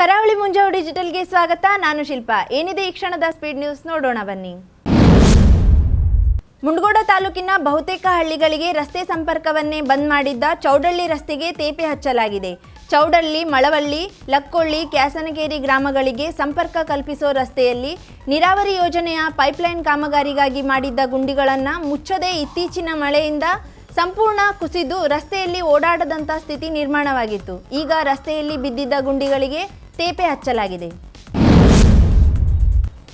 ಕರಾವಳಿ ಮುಂಜಾವು ಡಿಜಿಟಲ್ಗೆ ಸ್ವಾಗತ. ನಾನು ಶಿಲ್ಪ. ಏನಿದೆ ಈ ಕ್ಷಣದ ಸ್ಪೀಡ್ ನ್ಯೂಸ್ ನೋಡೋಣ ಬನ್ನಿ. ಮುಂಡಗೋಡ ತಾಲೂಕಿನ ಬಹುತೇಕ ಹಳ್ಳಿಗಳಿಗೆ ರಸ್ತೆ ಸಂಪರ್ಕವನ್ನೇ ಬಂದ್ ಮಾಡಿದ್ದ ಚೌಡಳ್ಳಿ ರಸ್ತೆಗೆ ತೇಪೆ ಹಚ್ಚಲಾಗಿದೆ. ಚೌಡಳ್ಳಿ, ಮಳವಳ್ಳಿ, ಲಕ್ಕೊಳ್ಳಿ, ಕ್ಯಾಸನಗೇರಿ ಗ್ರಾಮಗಳಿಗೆ ಸಂಪರ್ಕ ಕಲ್ಪಿಸೋ ರಸ್ತೆಯಲ್ಲಿ ನೀರಾವರಿ ಯೋಜನೆಯ ಪೈಪ್ಲೈನ್ ಕಾಮಗಾರಿಗಾಗಿ ಮಾಡಿದ್ದ ಗುಂಡಿಗಳನ್ನು ಮುಚ್ಚದೆ ಇತ್ತೀಚಿನ ಮಳೆಯಿಂದ ಸಂಪೂರ್ಣ ಕುಸಿದು ರಸ್ತೆಯಲ್ಲಿ ಓಡಾಡದಂಥ ಸ್ಥಿತಿ ನಿರ್ಮಾಣವಾಗಿತ್ತು. ಈಗ ರಸ್ತೆಯಲ್ಲಿ ಬಿದ್ದಿದ್ದ ಗುಂಡಿಗಳಿಗೆ ತೇಪೆ ಹಚ್ಚಲಾಗಿದೆ.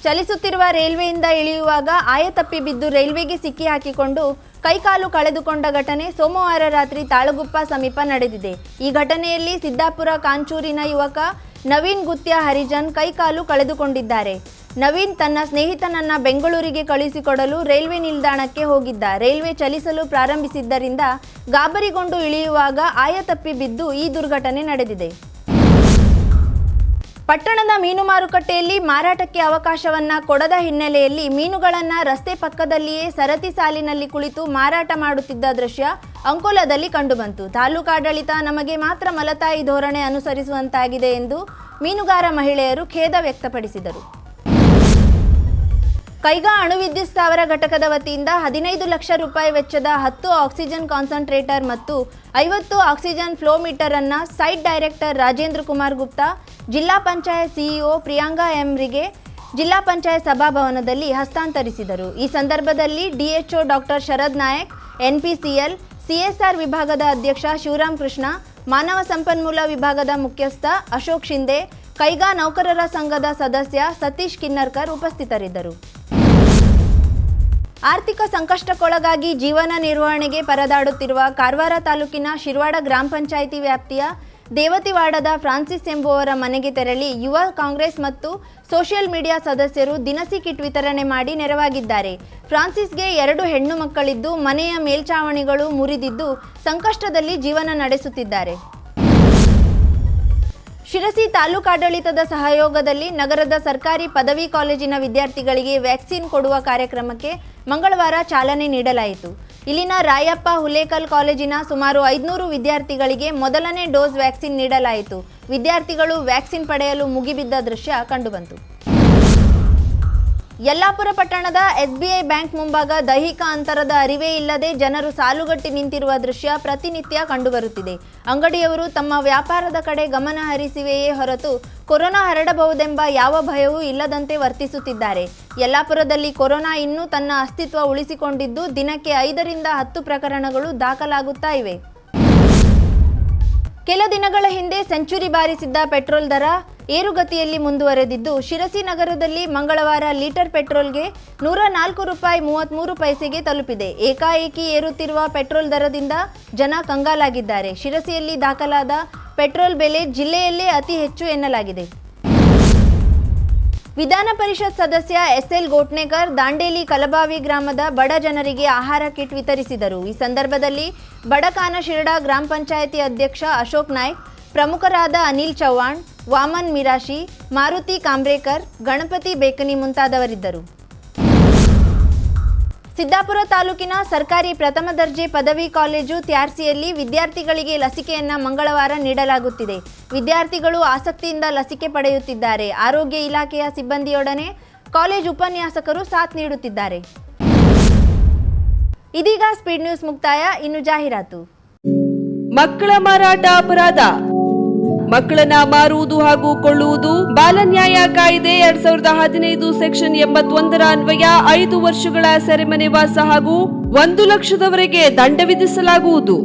ಚಲಿಸುತ್ತಿರುವ ರೈಲ್ವೆಯಿಂದ ಇಳಿಯುವಾಗ ಆಯತಪ್ಪಿ ಬಿದ್ದು ರೈಲ್ವೆಗೆ ಸಿಕ್ಕಿ ಹಾಕಿಕೊಂಡು ಕೈಕಾಲು ಕಳೆದುಕೊಂಡ ಘಟನೆ ಸೋಮವಾರ ರಾತ್ರಿ ತಾಳಗುಪ್ಪ ಸಮೀಪ ನಡೆದಿದೆ. ಈ ಘಟನೆಯಲ್ಲಿ ಸಿದ್ದಾಪುರ ಕಾಂಚೂರಿನ ಯುವಕ ನವೀನ್ ಗುತ್ಯ ಹರಿಜನ್ ಕೈಕಾಲು ಕಳೆದುಕೊಂಡಿದ್ದಾರೆ. ನವೀನ್ ತನ್ನ ಸ್ನೇಹಿತನನ್ನ ಬೆಂಗಳೂರಿಗೆ ಕಳುಹಿಸಿಕೊಡಲು ರೈಲ್ವೆ ನಿಲ್ದಾಣಕ್ಕೆ ಹೋಗಿದ್ದ. ರೈಲ್ವೆ ಚಲಿಸಲು ಪ್ರಾರಂಭಿಸಿದ್ದರಿಂದ ಗಾಬರಿಗೊಂಡು ಇಳಿಯುವಾಗ ಆಯತಪ್ಪಿ ಬಿದ್ದು ಈ ದುರ್ಘಟನೆ ನಡೆದಿದೆ. ಪಟ್ಟಣದ ಮೀನು ಮಾರುಕಟ್ಟೆಯಲ್ಲಿ ಮಾರಾಟಕ್ಕೆ ಅವಕಾಶವನ್ನ ಕೊಡದ ಹಿನ್ನೆಲೆಯಲ್ಲಿ ಮೀನುಗಳನ್ನ ರಸ್ತೆ ಪಕ್ಕದಲ್ಲಿಯೇ ಸರತಿ ಸಾಲಿನಲ್ಲಿ ಕುಳಿತು ಮಾರಾಟ ಮಾಡುತ್ತಿದ್ದ ದೃಶ್ಯ ಅಂಕೋಲದಲ್ಲಿ ಕಂಡುಬಂತು. ತಾಲೂಕಾಡಳಿತ ನಮಗೆ ಮಾತ್ರ ಮಲತಾಯಿ ಧೋರಣೆ ಅನುಸರಿಸುವಂತಾಗಿದೆ ಎಂದು ಮೀನುಗಾರ ಮಹಿಳೆಯರು ಖೇದ ವ್ಯಕ್ತಪಡಿಸಿದರು. ಕೈಗಾ ಅಣುವಿದ್ಯುತ್ ಸ್ಥಾವರ ಘಟಕದ ವತಿಯಿಂದ ಹದಿನೈದು ಲಕ್ಷ ರೂಪಾಯಿ ವೆಚ್ಚದ ಹತ್ತು ಆಕ್ಸಿಜನ್ ಕಾನ್ಸಂಟ್ರೇಟರ್ ಮತ್ತು ಐವತ್ತು ಆಕ್ಸಿಜನ್ ಫ್ಲೋ ಮೀಟರ್ ಅನ್ನ ಸೈಟ್ ಡೈರೆಕ್ಟರ್ ರಾಜೇಂದ್ರ ಕುಮಾರ್ ಗುಪ್ತಾ, ಜಿಲ್ಲಾ ಪಂಚಾಯತ್ ಸಿಇಒ ಪ್ರಿಯಾಂಕಾ ಎಂರಿಗೆ ಜಿಲ್ಲಾ ಪಂಚಾಯತ್ ಸಭಾಭವನದಲ್ಲಿ ಹಸ್ತಾಂತರಿಸಿದರು. ಈ ಸಂದರ್ಭದಲ್ಲಿ DHO doctor Sharad Nayak, NPCL, CSR ವಿಭಾಗದ ಅಧ್ಯಕ್ಷ ಶಿವರಾಮ್ ಕೃಷ್ಣ, ಮಾನವ ಸಂಪನ್ಮೂಲ ವಿಭಾಗದ ಮುಖ್ಯಸ್ಥ ಅಶೋಕ್ ಶಿಂದೆ, ಕೈಗಾ ನೌಕರರ ಸಂಘದ ಸದಸ್ಯ ಸತೀಶ್ ಕಿನ್ನರ್ಕರ್ ಉಪಸ್ಥಿತರಿದ್ದರು. ಆರ್ಥಿಕ ಸಂಕಷ್ಟಕ್ಕೊಳಗಾಗಿ ಜೀವನ ನಿರ್ವಹಣೆಗೆ ಪರದಾಡುತ್ತಿರುವ ಕಾರವಾರ ತಾಲೂಕಿನ ಶಿರ್ವಾಡ ಗ್ರಾಮ ಪಂಚಾಯಿತಿ ವ್ಯಾಪ್ತಿಯ ದೇವತಿವಾಡದ ಫ್ರಾನ್ಸಿಸ್ ಎಂಬುವರ ಮನೆಗೆ ತೆರಳಿ ಯುವ ಕಾಂಗ್ರೆಸ್ ಮತ್ತು ಸೋಷಿಯಲ್ ಮೀಡಿಯಾ ಸದಸ್ಯರು ದಿನಸಿ ಕಿಟ್ ವಿತರಣೆ ಮಾಡಿ ನೆರವಾಗಿದ್ದಾರೆ. ಫ್ರಾನ್ಸಿಸ್ಗೆ ಎರಡು ಹೆಣ್ಣು ಮಕ್ಕಳಿದ್ದು, ಮನೆಯ ಮೇಲ್ಚಾವಣಿಗಳು ಮುರಿದಿದ್ದು ಸಂಕಷ್ಟದಲ್ಲಿ ಜೀವನ ನಡೆಸುತ್ತಿದ್ದಾರೆ. ಶಿರಸಿ ತಾಲೂಕಾಡಳಿತದ ಸಹಯೋಗದಲ್ಲಿ ನಗರದ ಸರ್ಕಾರಿ ಪದವಿ ಕಾಲೇಜಿನ ವಿದ್ಯಾರ್ಥಿಗಳಿಗೆ ವ್ಯಾಕ್ಸಿನ್ ಕೊಡುವ ಕಾರ್ಯಕ್ರಮಕ್ಕೆ ಮಂಗಳವಾರ ಚಾಲನೆ ನೀಡಲಾಯಿತು. ಇಲ್ಲಿನ ರಾಯಪ್ಪ ಹುಲೇಕಲ್ ಕಾಲೇಜಿನ ಸುಮಾರು ಐದುನೂರು ವಿದ್ಯಾರ್ಥಿಗಳಿಗೆ ಮೊದಲನೇ ಡೋಸ್ ವ್ಯಾಕ್ಸಿನ್ ನೀಡಲಾಯಿತು. ವಿದ್ಯಾರ್ಥಿಗಳು ವ್ಯಾಕ್ಸಿನ್ ಪಡೆಯಲು ಮುಗಿಬಿದ್ದ ದೃಶ್ಯ ಕಂಡುಬಂತು. ಯಲ್ಲಾಪುರ ಪಟ್ಟಣದ ಎಸ್ಬಿಐ ಬ್ಯಾಂಕ್ ಮುಂಭಾಗ ದೈಹಿಕ ಅಂತರದ ಅರಿವೇ ಇಲ್ಲದೆ ಜನರು ಸಾಲುಗಟ್ಟಿ ನಿಂತಿರುವ ದೃಶ್ಯ ಪ್ರತಿನಿತ್ಯ ಕಂಡುಬರುತ್ತಿದೆ. ಅಂಗಡಿಯವರು ತಮ್ಮ ವ್ಯಾಪಾರದ ಕಡೆ ಗಮನ ಹರಿಸಿವೆಯೇ ಹೊರತು ಕೊರೋನಾ ಹರಡಬಹುದೆಂಬ ಯಾವ ಭಯವೂ ಇಲ್ಲದಂತೆ ವರ್ತಿಸುತ್ತಿದ್ದಾರೆ. ಯಲ್ಲಾಪುರದಲ್ಲಿ ಕೊರೋನಾ ಇನ್ನೂ ತನ್ನ ಅಸ್ತಿತ್ವ ಉಳಿಸಿಕೊಂಡಿದ್ದು ದಿನಕ್ಕೆ ಐದರಿಂದ ಹತ್ತು ಪ್ರಕರಣಗಳು ದಾಖಲಾಗುತ್ತಾ ಇವೆ. ಕೆಲ ದಿನಗಳ ಹಿಂದೆ ಸೆಂಚುರಿ ಬಾರಿಸಿದ್ದ ಪೆಟ್ರೋಲ್ ದರ ಏರುಗತಿಯಲ್ಲಿ ಮುಂದುವರೆದಿದ್ದು, ಶಿರಸಿ ನಗರದಲ್ಲಿ ಮಂಗಳವಾರ ಲೀಟರ್ ಪೆಟ್ರೋಲ್ಗೆ ನೂರ ನಾಲ್ಕು ರೂಪಾಯಿ ಮೂವತ್ತ್ಮೂರು ಪೈಸೆಗೆ ತಲುಪಿದೆ. ಏಕಾಏಕಿ ಏರುತ್ತಿರುವ ಪೆಟ್ರೋಲ್ ದರದಿಂದ ಜನ ಕಂಗಾಲಾಗಿದ್ದಾರೆ. ಶಿರಸಿಯಲ್ಲಿ ದಾಖಲಾದ ಪೆಟ್ರೋಲ್ ಬೆಲೆ ಜಿಲ್ಲೆಯಲ್ಲೇ ಅತಿ ಹೆಚ್ಚು ಎನ್ನಲಾಗಿದೆ. ವಿಧಾನ ಪರಿಷತ್ ಸದಸ್ಯ ಎಸ್ಎಲ್ ಗೋಟ್ನೇಕರ್ ದಾಂಡೇಲಿ ಕಲಬಾವಿ ಗ್ರಾಮದ ಬಡ ಜನರಿಗೆ ಆಹಾರ ಕಿಟ್ ವಿತರಿಸಿದರು. ಈ ಸಂದರ್ಭದಲ್ಲಿ ಬಡಕಾನ ಶಿರಡಾ ಗ್ರಾಮ ಪಂಚಾಯಿತಿ ಅಧ್ಯಕ್ಷ ಅಶೋಕ್ ನಾಯ್ಕ್ ಪ್ರಮುಖರಾದ ಅನಿಲ್ ಚೌಹಾಣ್, ವಾಮನ್ ಮಿರಾಶಿ, ಮಾರುತಿ ಕಾಂಬ್ರೇಕರ್, ಗಣಪತಿ ಬೇಕನಿ ಮುಂತಾದವರಿದ್ದರು. ಸಿದ್ದಾಪುರ ತಾಲೂಕಿನ ಸರ್ಕಾರಿ ಪ್ರಥಮ ದರ್ಜೆ ಪದವಿ ಕಾಲೇಜು ತ್ಯಾರ್ಸಿಯಲ್ಲಿ ವಿದ್ಯಾರ್ಥಿಗಳಿಗೆ ಲಸಿಕೆಯನ್ನ ಮಂಗಳವಾರ ನೀಡಲಾಗುತ್ತಿದೆ. ವಿದ್ಯಾರ್ಥಿಗಳು ಆಸಕ್ತಿಯಿಂದ ಲಸಿಕೆ ಪಡೆಯುತ್ತಿದ್ದಾರೆ. ಆರೋಗ್ಯ ಇಲಾಖೆಯ ಸಿಬ್ಬಂದಿಯೊಡನೆ ಕಾಲೇಜ್ ಉಪನ್ಯಾಸಕರು ಸಾಥ್ ನೀಡುತ್ತಿದ್ದಾರೆ. ಇದೀಗ ಸ್ಪೀಡ್ ನ್ಯೂಸ್ ಮುಕ್ತಾಯ. ಇನ್ನು ಜಾಹೀರಾತು. ಮಕ್ಕಳ ಮಾರಾಟ ಅಪರಾಧ. ಮಕ್ಕಳನ್ನ ಮಾರುವುದು ಹಾಗೂ ಕೊಳ್ಳುವುದು. ಬಾಲನ್ಯಾಯ ಕಾಯ್ದೆ ಎರಡ್ ಸಾವಿರದ ಹದಿನೈದು ಸೆಕ್ಷನ್ ಎಂಬತ್ತೊಂದರ ಅನ್ವಯ ಐದು ವರ್ಷಗಳ ಸೆರೆಮನೆ ವಾಸ ಹಾಗೂ ಒಂದು ಲಕ್ಷದವರೆಗೆ ದಂಡ ವಿಧಿಸಲಾಗುವುದು.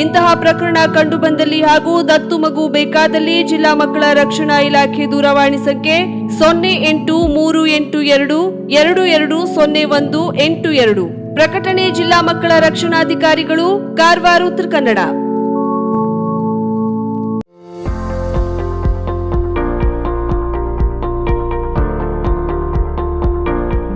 ಇಂತಹ ಪ್ರಕರಣ ಕಂಡುಬಂದಲ್ಲಿ ಹಾಗೂ ದತ್ತು ಮಗು ಬೇಕಾದಲ್ಲಿ ಜಿಲ್ಲಾ ಮಕ್ಕಳ ರಕ್ಷಣಾ ಇಲಾಖೆ ದೂರವಾಣಿ ಸಂಖ್ಯೆ ಸೊನ್ನೆ ಎಂಟು ಮೂರು ಎಂಟು ಎರಡು ಎರಡು ಎರಡು ಸೊನ್ನೆ ಒಂದು ಎಂಟು ಎರಡು. ಪ್ರಕಟಣೆ ಜಿಲ್ಲಾ ಮಕ್ಕಳ ರಕ್ಷಣಾಧಿಕಾರಿಗಳು, ಕಾರವಾರ ಉತ್ತರ ಕನ್ನಡ.